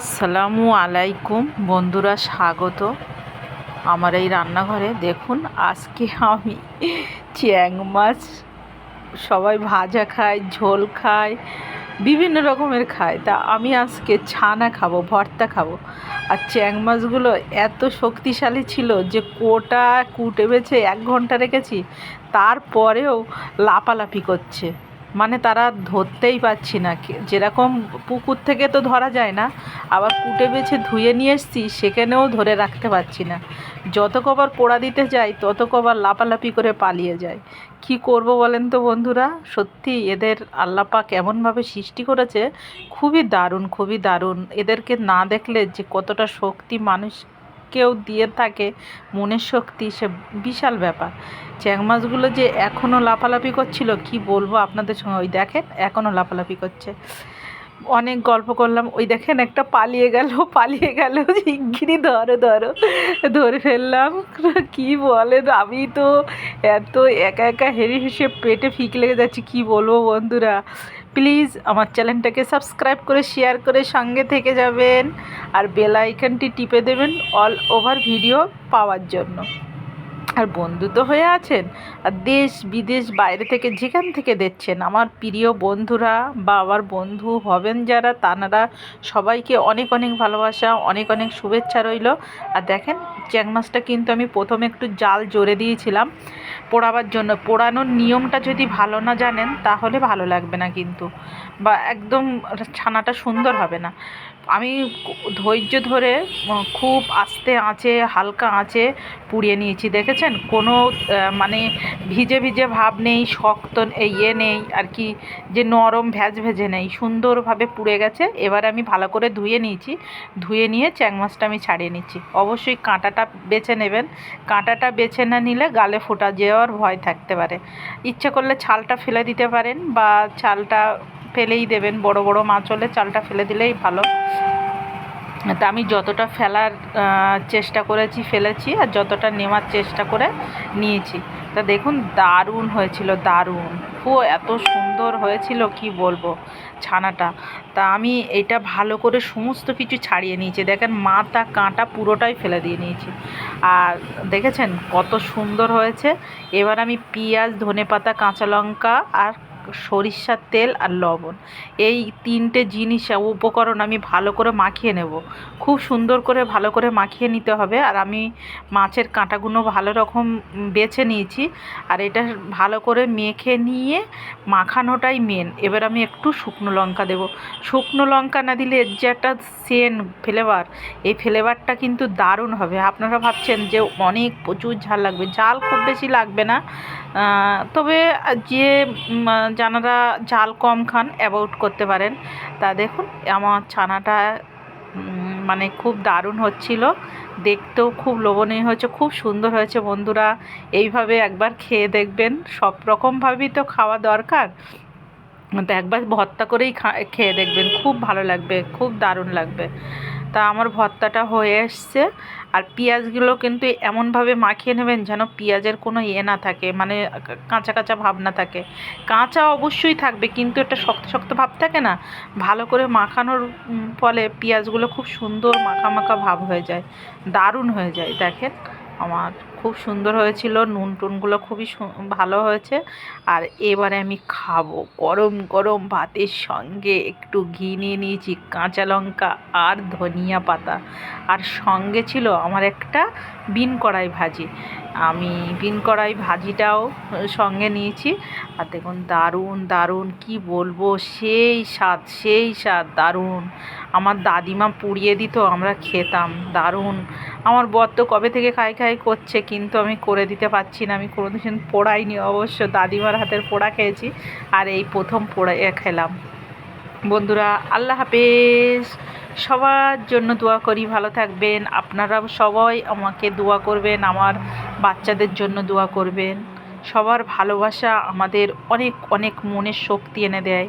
আসসালামু আলাইকুম বন্ধুরা, স্বাগত আমার এই রান্নাঘরে। দেখুন, আজকে আমি চ্যাং মাছ সবাই ভাজা খায়, ঝোল খায়, বিভিন্ন রকমের খায়। তা আমি আজকে ছানা খাব, ভর্তা খাব। আর চ্যাং মাছগুলো এত শক্তিশালী ছিল যে কোটা কুটে বেছে এক ঘণ্টা রেখেছি, তারপরেও লাপালাপি করছে। মানে তারা ধরতেই পারছি না। যেরকম পুকুর থেকে তো ধরা যায় না, আবার কুটে বেছে ধুয়ে নিয়ে এসছি, সেখানেও ধরে রাখতে পারছি না। যত কবার পোড়া দিতে যাই, তত কবার লাপালাপি করে পালিয়ে যায় কি করব বলেন তো বন্ধুরা? সত্যি এদের আল্লাপা কেমনভাবে সৃষ্টি করেছে, খুবই দারুণ খুবই দারুণ। এদেরকে না দেখলে যে কতটা শক্তি মানুষকেও দিয়ে থাকে, মনের শক্তি, সে বিশাল ব্যাপার। চ্যাং মাছগুলো যে এখনও লাফালাফি করছিল, কি বলব আপনাদের সঙ্গে? ওই দেখেন এখনও লাফালাফি করছে। অনেক গল্প করলাম, ওই দেখেন একটা পালিয়ে গেল পালিয়ে গেল, শিগগিরই ধরো ধরো, ধরে ফেললাম। কি বলে, আমি তো এত একা একা হেরে হেসে পেটে ফিক লেগে যাচ্ছে, কি বলব বন্ধুরা? প্লিজ আমার চ্যানেলটাকে সাবস্ক্রাইব করে, শেয়ার করে সঙ্গে থেকে যাবেন আর বেল আইকনটি টিপে দেবেন অল ওভার ভিডিও পাওয়ার জন্য। আর বন্ধু তো হয়ে আছেন আর দেশ বিদেশ বাইরে থেকে যেখান থেকে দেখছেন আমার প্রিয় বন্ধুরা বা আমার বন্ধু হবেন যারা, তানারা সবাইকে অনেক অনেক ভালোবাসা, অনেক অনেক শুভেচ্ছা রইল। আর দেখেন চ্যাং মাছটা কিন্তু আমি প্রথমে একটু জাল জোরে দিয়েছিলাম। পোড়াবার জন্য। পোড়ানোর নিয়মটা যদি ভালো না জানেন, তাহলে ভালো লাগবে না কিন্তু। বা একদম ছানাটা সুন্দর হবে না। আমি ধৈর্য ধরে, খুব আস্তে আঁচে, হালকা আঁচে পুড়িয়ে নিয়েছি, দেখেছেন? কোনো মানে ভিজে ভিজে ভাব নেই, শক্ত ইয়ে নেই, আর কি যে নরম ভ্যাজ ভেজে নেই, সুন্দরভাবে পুড়ে গেছে। এবার আমি ভালো করে ধুয়ে নিয়েছি, ধুয়ে নিয়ে চ্যাং মাছটা আমি ছাড়িয়ে নিচ্ছি। অবশ্যই কাঁটাটা বেছে নেবেন, কাঁটাটা বেছে না নিলে গালে ফোটা যাওয়ার ভয় থাকতে পারে। ইচ্ছে করলে ছালটা ফেলে দিতে পারেন, বা ছালটা ফেলেই দেবেন, বড় বড় মাছ হলে চালটা ফেলে দিলেই ভালো। তা আমি যতটা ফেলার চেষ্টা করেছি, ফেলেছি আর যতটা নেওয়ার চেষ্টা করে নিয়েছি। তা দেখুন, দারুণ হয়েছিল, দারুণ। ও এত সুন্দর হয়েছিল, কি বলব, ছানাটা। তা আমি এটা ভালো করে সমস্ত কিছু ছাড়িয়ে নিয়েছি। দেখেন, মাথা, কাঁটা পুরোটাই ফেলে দিয়ে নিয়েছি। আর দেখেছেন, কত সুন্দর হয়েছে। এবার আমি পেঁয়াজ, ধনেপাতা, কাঁচা লঙ্কা আর সরিষার তেল আর লবণ। এই তিনটে জিনিস উপকরণ আমি ভালো করে মাখিয়ে নেব। খুব সুন্দর করে ভালো করে মাখিয়ে নিতে হবে। আর আমি মাছের কাঁটাগুলো ভালো রকম বেছে নিয়েছি। আর এটা ভালো করে মেখে নিয়ে মাখানোটাই মেন এবার আমি একটু শুকনো লঙ্কা দেব। শুকনো লঙ্কা না দিলে এর যে একটা সেন ফ্লেভার এই ফ্লেভারটা কিন্তু দারুণ হবে। আপনারা ভাবছেন যে অনেক প্রচুর ঝাল লাগবে। ঝাল খুব বেশি লাগবে না। তবে যে জানারা ঝাল কম খান অ্যাভয়েড করতে পারেন। তা দেখুন, আমার ছানাটা মানে খুব দারুণ হচ্ছিল। দেখতেও খুব লোভনীয় হয়েছে, খুব সুন্দর হয়েছে বন্ধুরা। এইভাবে একবার খেয়ে দেখবেন। সব রকমভাবেই তো খাওয়া দরকার। তো একবার ভর্তা করেই খেয়ে দেখবেন, খুব ভালো লাগবে, খুব দারুণ লাগবে। তা আমার ভর্তাটা হয়ে এসছে, আর পেঁয়াজগুলো কিন্তু এমনভাবে মাখিয়ে নেবেন যেন পেঁয়াজের কোনো ইয়ে না থাকে মানে কাঁচা কাঁচা ভাব না থাকে। কাঁচা অবশ্যই থাকবে, কিন্তু একটা শক্ত শক্ত ভাব থাকে না? ভালো করে মাখানোর ফলে পেঁয়াজগুলো খুব সুন্দর মাখা মাখা ভাব হয়ে যায়, দারুণ হয়ে যায়, দেখেন আমার। খুব সুন্দর হয়েছিল, নুন টুনগুলো খুবই ভালো হয়েছে। আর এবারে আমি খাব গরম গরম ভাতের সঙ্গে। একটু ঘি নিয়ে নিয়েছি, কাঁচা লঙ্কা আর ধনিয়া পাতা। আর সঙ্গে ছিল আমার একটা বিন কড়াই ভাজি। আমি বিন কড়াই ভাজিটাও সঙ্গে নিয়েছি। আর দেখুন দারুণ দারুণ, কি বলব? সেই স্বাদ সেই স্বাদ, দারুণ। আমার দাদিমা পুড়িয়ে দিত, আমরা খেতাম, দারুণ। আমার বর তো কবে থেকে খাই খাই করছে, কিন্তু আমি করে দিতে পারছি না। আমি কোনো দিন পোড়াইনি অবশ্য, দাদিমার হাতের পোড়া খেয়েছি। আর এই প্রথম পোড়া খেলাম। বন্ধুরা, আল্লাহ হাফেজ। সবার জন্য দোয়া করি, ভালো থাকবেন। আপনারা সবাই আমাকে দোয়া করবেন, আমার বাচ্চাদের জন্য দোয়া করবেন। সবার ভালোবাসা আমাদের অনেক অনেক মনের শক্তি এনে দেয়।